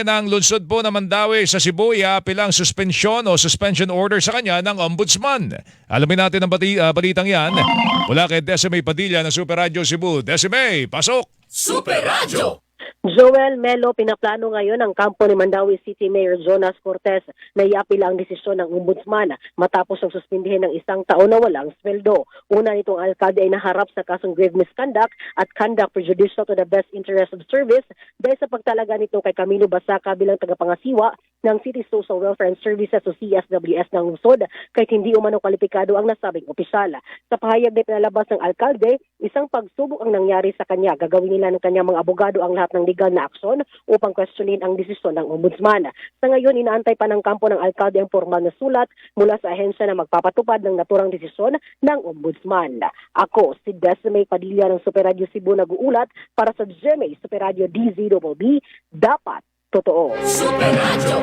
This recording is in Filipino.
ng lungsod po ng Mandawi sa Cebu pilang suspensyon o suspension order sa kanya ng ombudsman. Alamin natin ang bati, ah, balitang yan mula kay Decime Padilla ng Super Radio Cebu. Decime, pasok! Super Radio. Joel Melo, pinaplano ngayon ng kampo ni Mandawi City Mayor Jonas Cortez na iapila ang desisyon ng ombudsman matapos ang suspindihin ng isang taon na walang sweldo. Una nitong alkalde ay naharap sa kasong grave misconduct at conduct prejudicial to the best interest of service dahil sa pagtalaga nito kay Camilo Basaca bilang tagapangasiwa ng City Social Welfare and Services o CSWS ng lungsod kahit hindi umano kwalipikado ang nasabing opisyal. Sa pahayag na pinalabas ng alkalde, isang pagsubok ang nangyari sa kanya. Gagawin nila ng kanyang mga abogado ang lahat ng legal na aksyon upang questionin ang desisyon ng ombudsman. Sa ngayon, inaantay pa ng kampo ng alkalde ang formal na sulat mula sa ahensya na magpapatupad ng naturang desisyon ng ombudsman. Ako, si Desmay Padilla ng Super Radio Cebu nag-uulat para sa GMA Super Radio D0B, dapat Totoo. Super